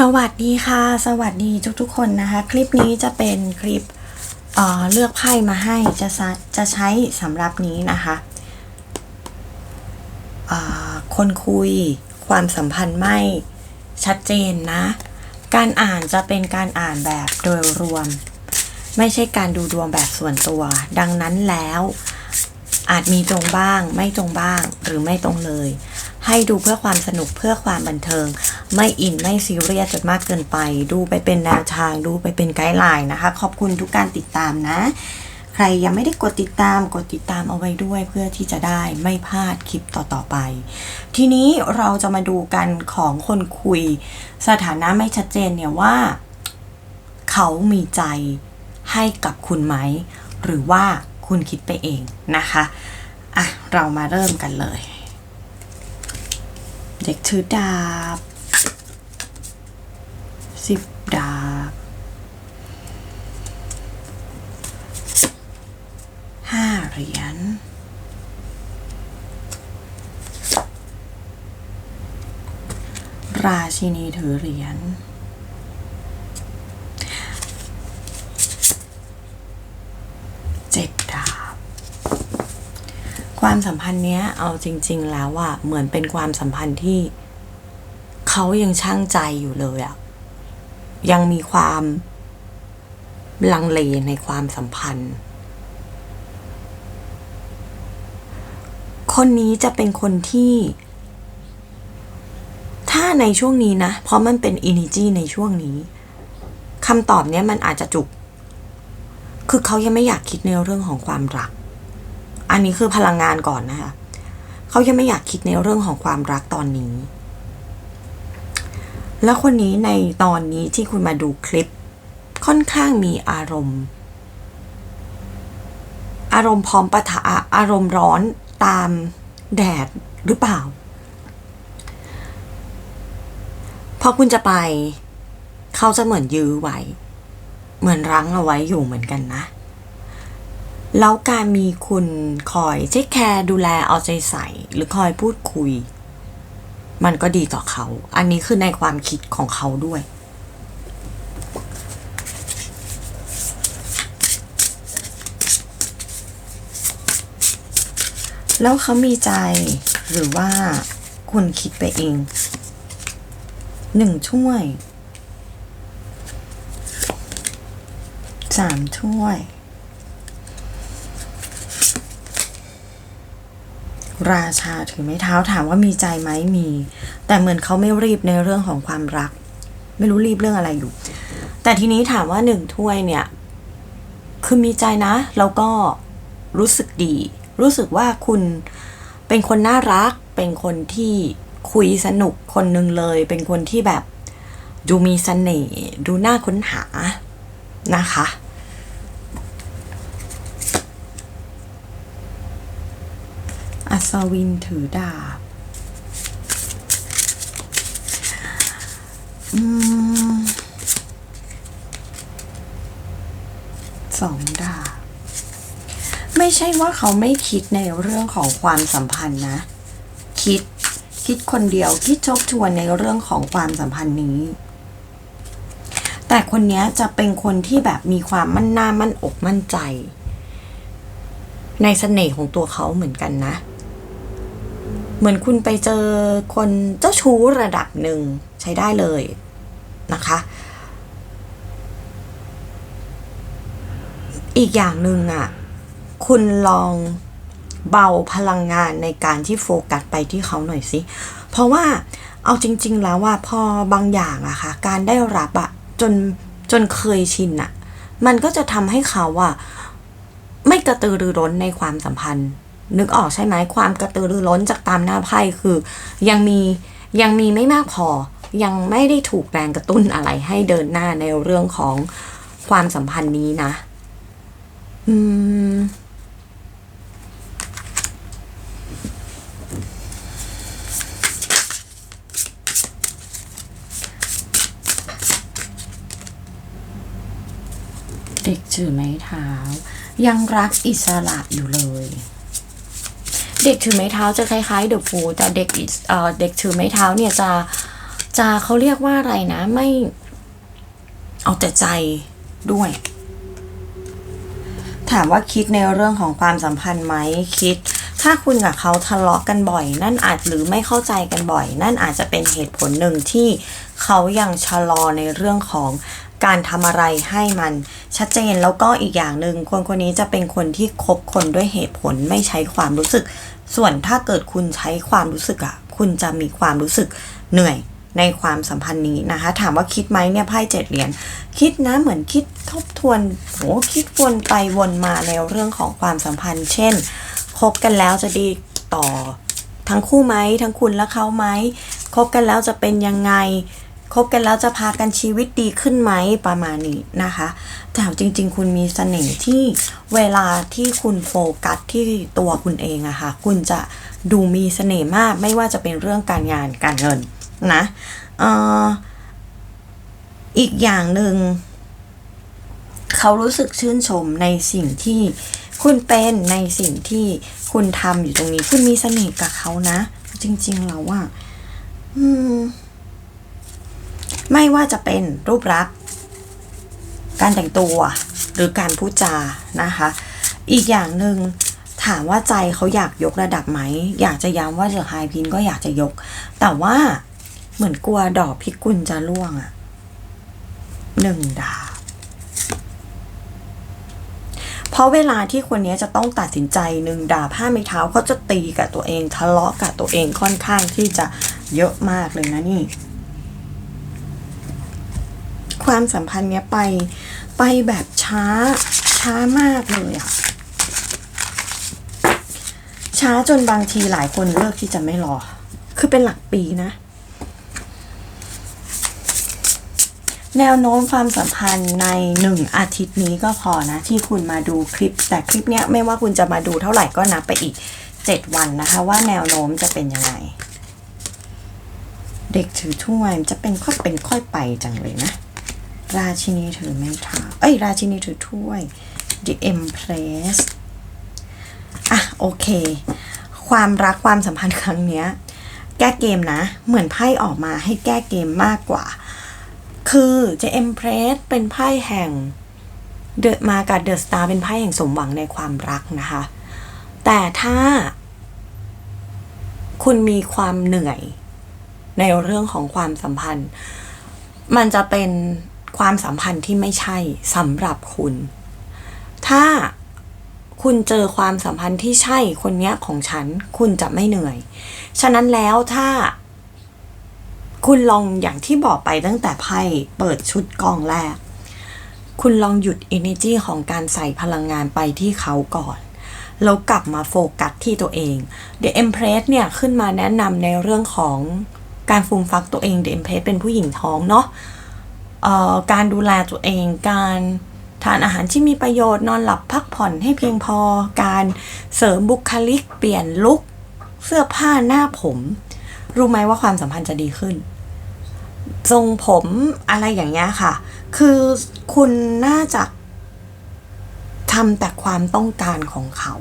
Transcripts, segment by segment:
สวัสดีค่ะ สวัสดีทุกๆคนนะคะ คลิปนี้จะเป็นคลิปเเลือกไพ่มาให้จะจะใช้สำหรับนี้นะคะคนคุยความสัมพันธ์ไม่ชัดเจนนะ การอ่านจะเป็นการอ่านแบบโดยรวม ไม่ใช่การดูดวงแบบส่วนตัว ดังนั้นแล้วอาจมีตรงบ้าง ไม่ตรงบ้างหรือไม่ตรงเลย ให้ดูเพื่อความสนุกเพื่อความบันเทิง ไม่อินไม่ซีเรียสจนมากเกินไป ดูไปเป็นแนวทางดูไปเป็นไกด์ไลน์นะคะ ขอบคุณทุกการติดตามนะ ใครยังไม่ได้กดติดตามกดติดตามเอาไว้ด้วย เพื่อที่จะได้ไม่พลาดคลิปต่อๆไป ทีนี้เราจะมาดูกันของคนคุย สถานะไม่ชัดเจนเนี่ยว่า เขามีใจให้กับคุณไหม หรือว่าคุณคิดไปเองนะคะอะเรามาเริ่มกันเลย เด็กถือดาบ สิบดาบห้าเหรียญราชินีถือเหรียญเจ็ดดาบ ความสัมพันธ์เนี้ยเอาจริง ๆ แล้วอะเหมือนเป็นความสัมพันธ์ที่เขายังช่างใจอยู่เลยอะ ยังมีความลังเลในความสัมพันธ์ คนนี้จะเป็นคนที่ ถ้าในช่วงนี้นะ เพราะมันเป็นอินิจีในช่วงนี้คำตอบเนี้ยมันอาจจะจุก คือเขายังไม่อยากคิดในเรื่องของความรัก อันนี้คือพลังงานก่อนนะคะ เขายังไม่อยากคิดในเรื่องของความรักตอนนี้ แล้วคนนี้ในตอนนี้ที่คุณมาดูคลิป ค่อนข้างมีอารมณ์ อารมณ์พร้อมปะทะอารมณ์ร้อนตามแดดหรือเปล่า พอคุณจะไป เขาจะเหมือนยื้อไว้ เหมือนรั้งเอาไว้อยู่เหมือนกันนะ แล้วการมีคุณคอยเทคแคร์ดูแลเอาใจใส่ หรือคอยพูดคุย มันก็ดีต่อเขา อันนี้คือในความคิดของเขาด้วย แล้วเขามีใจหรือว่าคุณคิดไปเองหนึ่งถ้วยสามถ้วย ราชาถือไม้เท้าถามว่ามีใจไหมมี แต่เหมือนเขาไม่รีบในเรื่องของความรัก ไม่รู้รีบเรื่องอะไรอยู่ แต่ทีนี้ถามว่าหนึ่งถ้วยเนี่ย คือมีใจนะ แล้วก็รู้สึกดี รู้สึกว่าคุณเป็นคนน่ารัก เป็นคนที่คุยสนุกคนหนึ่งเลย เป็นคนที่แบบดูมีเสน่ห์ดูน่าค้นหานะคะ อัศวินถือดาบอสองดาบ ไม่ใช่ว่าเขาไม่คิดในเรื่องของความสัมพันธ์นะ คิดคิดคนเดียวคิดทบทวนในเรื่องของความสัมพันธ์นี้ แต่คนนี้จะเป็นคนที่แบบมีความมั่นหน้ามั่นอกมั่นใจ ในเสน่ห์ของตัวเขาเหมือนกันนะ เหมือนคุณไปเจอคนเจ้าชู้ระดับหนึ่งใช้ได้เลยนะคะ อีกอย่างหนึ่งอะ คุณลองเบาพลังงานในการที่โฟกัสไปที่เขาหน่อยสิ เพราะว่าเอาจริง ๆ แล้วว่าพอบางอย่างอะค่ะ การได้รับอะจนจนเคยชินอะมันก็จะทำให้เขาอะไม่กระตือรือร้นในความสัมพันธ์ นึกออกใช่ไหมความกระตือรือร้นจากตามหน้าไพ่คือ ยังมียังมีไม่มากพอ ยังไม่ได้ถูกแรงกระตุ้นอะไรให้เดินหน้าในเรื่องของความสัมพันธ์นี้นะ อืมเด็กถือไม้เท้า ยังรักอิสระอยู่เลย เด็กถือไม้เท้าจะคล้ายๆเดอะฟูแต่เด็กเอ่อเด็กถือไม้เท้าเนี่ยจะจะเขาเรียกว่าอะไรนะ ไม่เอาแต่ใจด้วย ถามว่าคิดในเรื่องของความสัมพันธ์ไหมคิด ถ้าคุณกับเขาทะเลาะกันบ่อย นั่นอาจหรือไม่เข้าใจกันบ่อย นั่นอาจจะเป็นเหตุผลหนึ่งที่เขายังชะลอในเรื่องของการทำอะไรให้มันชัดเจนแล้วก็อีกอย่างหนึ่งคนคนนี้จะเป็นคนที่คบคนด้วยเหตุผลไม่ใช้ความรู้สึก ส่วนถ้าเกิดคุณใช้ความรู้สึกอะคุณจะมีความรู้สึกเหนื่อยในความสัมพันธ์นี้นะคะ ถามว่าคิดไหมเนี่ยไพ่เจ็ดเหรียญคิดนะเหมือนคิดทบทวนโหคิดวนไปวนมาในเรื่องของความสัมพันธ์ เช่นคบกันแล้วจะดีต่อทั้งคู่ไหมทั้งคุณและเขาไหมคบกันแล้วจะเป็นยังไง คบกันแล้วจะพากันชีวิตดีขึ้นไหมประมาณนี้นะคะ แต่จริง ๆ คุณมีเสน่ห์ที่เวลาที่คุณโฟกัสที่ตัวคุณเองอะค่ะ คุณจะดูมีเสน่ห์มากไม่ว่าจะเป็นเรื่องการงานการเงินนะอออีกอย่างหนึ่งเขารู้สึกชื่นชมในสิ่งที่คุณเป็นในสิ่งที่คุณทำอยู่ตรงนี้ คุณมีเสน่ห์กับเขานะ จริง ๆ แล้วว่า อืม ไม่ว่าจะเป็นรูปลักษณ์การแต่งตัวหรือการพูดจานะคะ อีกอย่างหนึ่งถามว่าใจเขาอยากยกระดับไหม อยากจะย้ำว่าเดอะไฮพินก็อยากจะยก แต่ว่าเหมือนกลัวดอกพิกุลจะร่วงอะหนึ่งดาบเพราะเวลาที่คนนี้จะต้องตัดสินใจหนึ่งดาบห้าไม้เท้าเขาจะตีกับตัวเองทะเลาะกับตัวเองค่อนข้างที่จะเยอะมากเลยนะนี่ ความสัมพันธ์เนี้ยไปไปแบบช้าช้ามากเลยอะช้าจนบางทีหลายคนเลือกที่จะไม่รอ คือเป็นหลักปีนะ แนวโน้มความสัมพันธ์ในหนึ่งอาทิตย์นี้ก็พอนะ ที่คุณมาดูคลิป แต่คลิปเนี้ยไม่ว่าคุณจะมาดูเท่าไหร่ก็นับไปอีกเจ็ดวันนะคะ ว่าแนวโน้มจะเป็นยังไง เด็กถือถ้วยมันจะเป็นค่อยเป็นค่อยไปจังเลยนะ ราชินีถือไม้เท้าเอ้ย ราชินีถือถ้วย The Empress อะ โอเค ความรักความสัมพันธ์ครั้งเนี้ย แก้เกมนะ เหมือนไพ่ออกมาให้แก้เกมมากกว่า คือจะ Empress เป็นไพ่แห่งเดอะมากับเดอะสตาร์เป็นไพ่แห่งสมหวังในความรักนะคะ แต่ถ้า คุณมีความเหนื่อยในเรื่องของความสัมพันธ์ มันจะเป็น ความสัมพันธ์ที่ไม่ใช่สำหรับคุณ ถ้าคุณเจอความสัมพันธ์ที่ใช่คนเนี้ยของฉัน คุณจะไม่เหนื่อย ฉะนั้นแล้วถ้า คุณลองอย่างที่บอกไปตั้งแต่ไพ่เปิดชุดกองแรก คุณลองหยุด energy ของการใส่พลังงานไปที่เขาก่อนแล้วกลับมาโฟกัสที่ตัวเอง The Empress เนี่ยขึ้นมาแนะนำในเรื่องของการฟูมฟักตัวเอง The Empress เป็นผู้หญิงท้องเนาะ การดูแลตัวเอง การทานอาหารที่มีประโยชน์นอนหลับพักผ่อนให้เพียงพอ การเสริมบุคลิก เปลี่ยนลุคเสื้อผ้าหน้าผม รู้ไหมว่าความสัมพันธ์จะดีขึ้น ทรงผมอะไรอย่างเงี้ยค่ะ คือคุณน่าจะทำแต่ความต้องการของเขา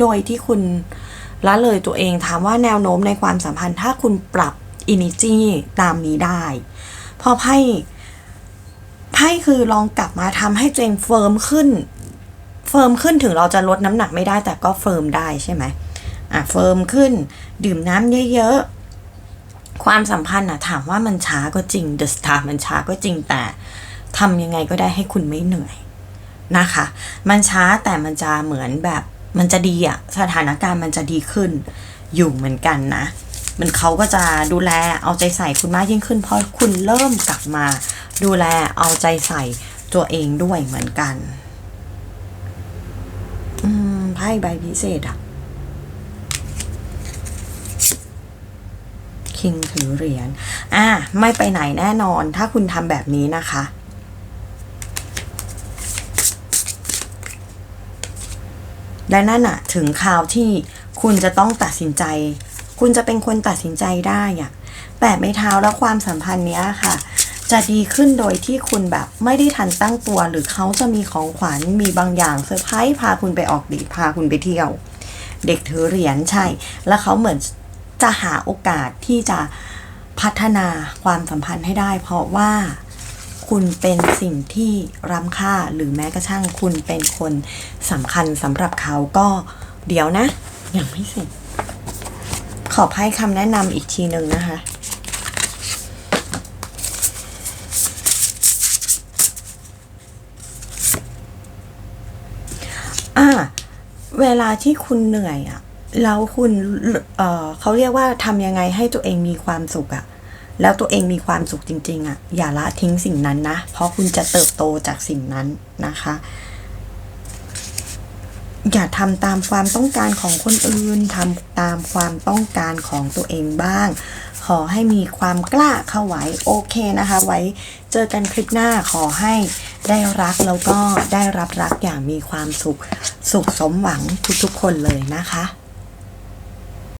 โดยที่คุณละเลยตัวเองถามว่าแนวโน้มในความสัมพันธ์ถ้าคุณปรับอินิจีตามนี้ได้ พอไพ่ ไพ่คือลองกลับมาทำให้เองเฟิร์มขึ้น เฟิร์มขึ้นถึงเราจะลดน้ำหนักไม่ได้แต่ก็เฟิร์มได้ใช่ไหมอะเฟิร์มขึ้น ดื่มน้ำเยอะๆ ความสัมพันธ์อะถามว่ามันช้าก็จริงเดอะสตาร์มันช้าก็จริงแต่ทำยังไงก็ได้ให้คุณไม่เหนื่อยนะคะ มันช้าแต่มันจะเหมือนแบบมันจะดีอะสถานการณ์มันจะดีขึ้น อยู่เหมือนกันนะ มันเขาก็จะดูแลเอาใจใส่คุณมากยิ่งขึ้น เพราะคุณเริ่มกลับมา ดูแลเอาใจใส่ตัวเองด้วยเหมือนกัน อืมไพ่ใบพิเศษอะคิงถือเหรียญ อะ ไม่ไปไหนแน่นอน ถ้าคุณทำแบบนี้นะคะ และนั่นอะถึงคราวที่คุณจะต้องตัดสินใจ คุณจะเป็นคนตัดสินใจได้อะแปดไม้เท้าแล้วความสัมพันธ์เนี้ยค่ะ จะดีขึ้นโดยที่คุณแบบไม่ได้ทันตั้งตัว หรือเขาจะมีของขวัญมีบางอย่างเซอร์ไพรส์พาคุณไปออกดีทพาคุณไปเที่ยว เด็กถือเหรียญใช่ แล้วเขาเหมือนจะหาโอกาสที่จะพัฒนาความสัมพันธ์ให้ได้ เพราะว่าคุณเป็นสิ่งที่ล้ำค่าหรือแม้กระทั่งคุณเป็นคนสำคัญสำหรับเขาก็เดี๋ยวนะยังไม่เสร็จขอให้คำแนะนำอีกทีหนึ่งนะคะ อ่า เวลาที่คุณเหนื่อยอะ่ะแล้วคุณเอ่อเขาเรียกว่าทำยังไงให้ตัวเองมีความสุขอะ่ะแล้วตัวเองมีความสุขจริง ๆอะ่ะอย่าละทิ้งสิ่งนั้นนะ เพราะคุณจะเติบโตจากสิ่งนั้นนะคะ อย่าทำตามความต้องการของคนอื่นทำตามความต้องการของตัวเองบ้าง ขอให้มีความกล้าเข้าไว้โอเคนะคะ ไว้เจอกันคลิปหน้าขอให้ได้รักแล้วก็ได้รับรักอย่างมีความสุข สุขสมหวังทุกๆคนเลยนะคะ